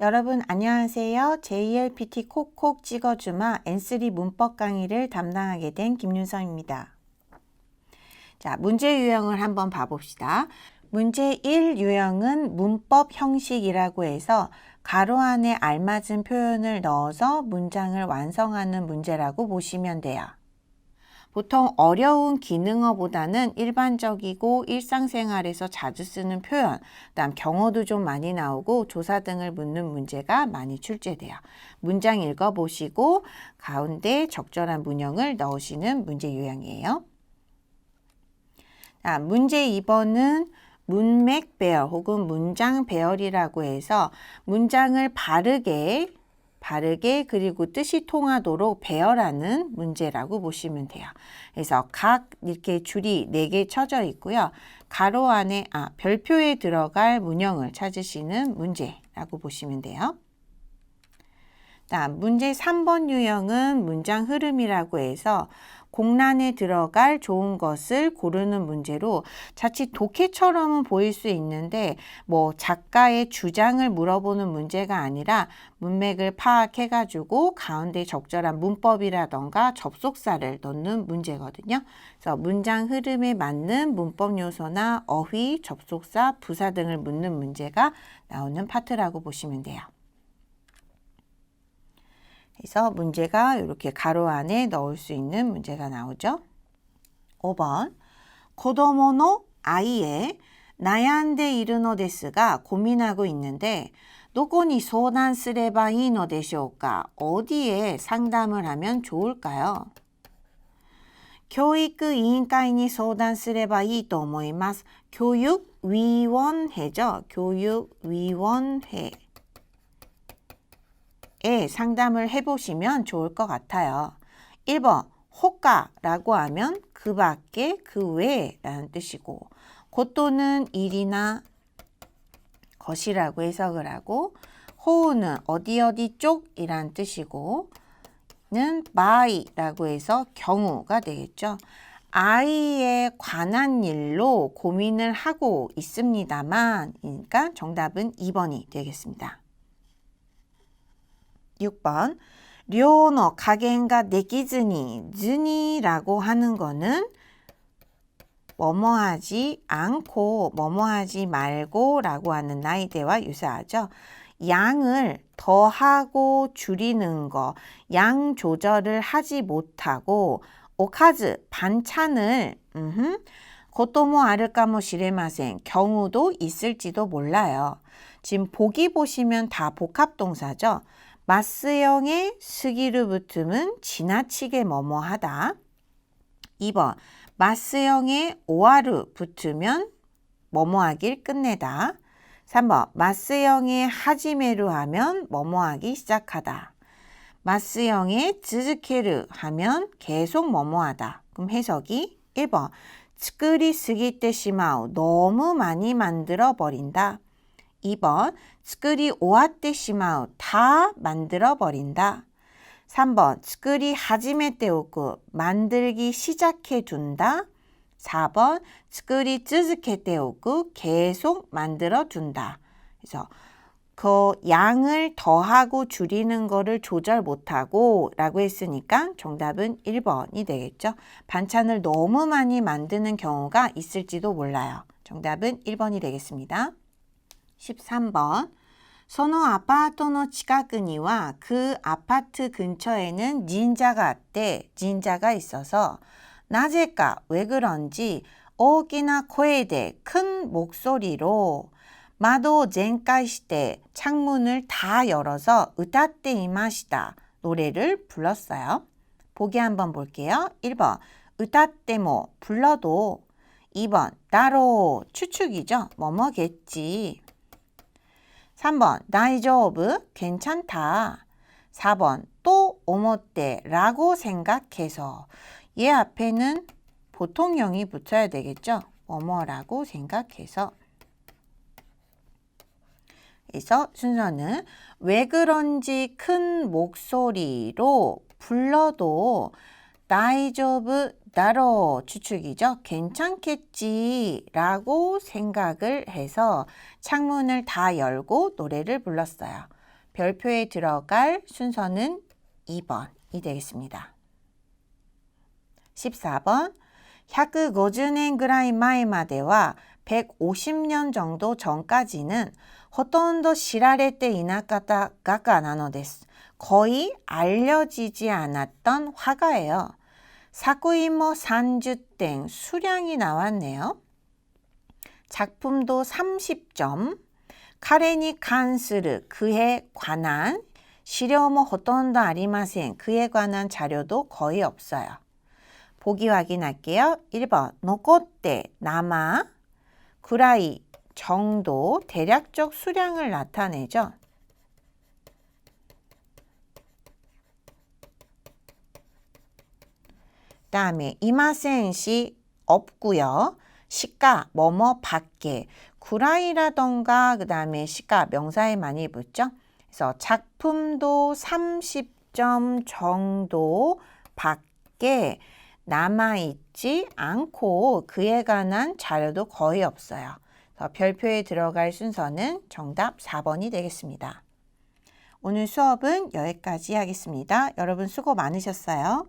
여러분 안녕하세요. JLPT 콕콕 찍어주마 N3 문법 강의를 담당하게 된 김윤성입니다. 자, 문제 유형을 한번 봐봅시다. 문제 1 유형은 문법 형식이라고 해서 가로 안에 알맞은 표현을 넣어서 문장을 완성하는 문제라고 보시면 돼요. 보통 어려운 기능어보다는 일반적이고 일상생활에서 자주 쓰는 표현, 그다음 경어도 좀 많이 나오고 조사 등을 묻는 문제가 많이 출제돼요. 문장 읽어보시고 가운데 적절한 문형을 넣으시는 문제 유형이에요. 자, 문제 2번은 문맥 배열 혹은 문장 배열이라고 해서 문장을 바르게 바르게 그리고 뜻이 통하도록 배열하는 문제라고 보시면 돼요. 그래서 각 이렇게 줄이 4개 쳐져 있고요. 가로 안에 아, 별표에 들어갈 문형을 찾으시는 문제라고 보시면 돼요. 문제 3번 유형은 문장 흐름이라고 해서 공란에 들어갈 좋은 것을 고르는 문제로 자칫 독해처럼은 보일 수 있는데 뭐 작가의 주장을 물어보는 문제가 아니라 문맥을 파악해 가지고 가운데 적절한 문법이라던가 접속사를 넣는 문제거든요. 그래서 문장 흐름에 맞는 문법 요소나 어휘, 접속사, 부사 등을 묻는 문제가 나오는 파트라고 보시면 돼요. 그래서 문제가 이렇게 가로 안에 넣을 수 있는 문제가 나오죠. 5번 고도모노 아이의 나얀데 이르노 데스가 고민하고 있는데 どこに相談すればいいのでしょうか? 어디에 상담을 하면 좋을까요? 教育委員会に相談すればいいと思います. 교육위원회죠. 교육위원회. 에 상담을 해보시면 좋을 것 같아요. 1번 호가라고 하면 그 밖에 그 외라는 뜻이고 고또는 일이나 것이라고 해석을 하고 호우는 어디 어디 쪽이란 뜻이고 는 by라고 해서 경우가 되겠죠. 아이에 관한 일로 고민을 하고 있습니다만 그러니까 정답은 2번이 되겠습니다. 6번 료노 가겐가 내기즈니 즈니라고 하는 거는 뭐뭐하지 않고 뭐뭐하지 말고라고 하는 나이대와 유사하죠. 양을 더하고 줄이는 거, 양 조절을 하지 못하고 오카즈 반찬을 음흠, 고토모 아르까모 시레마생 경우도 있을지도 몰라요. 지금 보기 보시면 다 복합 동사죠. 마스형의 스기를 붙으면 지나치게 뭐뭐하다. 2번 마스형의 오하루 붙으면 뭐뭐하길 끝내다. 3번 마스형의 하지메루 하면 뭐뭐하기 시작하다. 마스형의 즈즈케르 하면 계속 뭐뭐하다. 그럼 해석이 1번 츠끄리 쓰기 때 시마우 너무 많이 만들어 버린다. 2번 스크리 오아떼 시마우 다 만들어 버린다. 3번 스크리 하지메 때오고 만들기 시작해 둔다. 4번 스크리 쯔즈케 때오고 계속 만들어 둔다. 그래서 그 양을 더하고 줄이는 거를 조절 못하고 라고 했으니까 정답은 1번이 되겠죠. 반찬을 너무 많이 만드는 경우가 있을지도 몰라요. 정답은 1번이 되겠습니다. 13번 そのアパートの近くには그 아파트 근처에는 닌자가 있대. 닌자가 있어서 나제까 왜 그런지 大きな声で큰 목소리로 마도 젠카시대 창문을 다 열어서 으따떼 이마시다 노래를 불렀어요. 보기 한번 볼게요. 1번 으따떼모 불러도 2번 따로 추측이죠. 뭐뭐겠지. 3번 다이조브 괜찮다. 4번 또 오모떼라고 생각해서 얘 앞에는 보통형이 붙어야 되겠죠. 뭐뭐라고 생각해서 그래서 순서는 왜 그런지 큰 목소리로 불러도 다이조브 따로 추측이죠. 괜찮겠지라고 생각을 해서 창문을 다 열고 노래를 불렀어요. 별표에 들어갈 순서는 2번이 되겠습니다. 14번 150年ぐらい前までは 150년 정도 전까지는 호돈도 시라레테 이나카타 가카나노데스. 거의 알려지지 않았던 화가예요. 사구이모 산주땡 수량이 나왔네요. 작품도 30점. 카레니 칸스르 그에 관한 시료모 호돈도 아리마센 그에 관한 자료도 거의 없어요. 보기 확인할게요. 1번 노코떼 남아 구라이 정도 대략적 수량을 나타내죠. 다음에 이마센시 없고요. 시가 뭐뭐 밖에 구라이라던가 그 다음에 시가 명사에 많이 붙죠. 그래서 작품도 30점 정도 밖에 남아있지 않고 그에 관한 자료도 거의 없어요. 별표에 들어갈 순서는 정답 4번이 되겠습니다. 오늘 수업은 여기까지 하겠습니다. 여러분 수고 많으셨어요.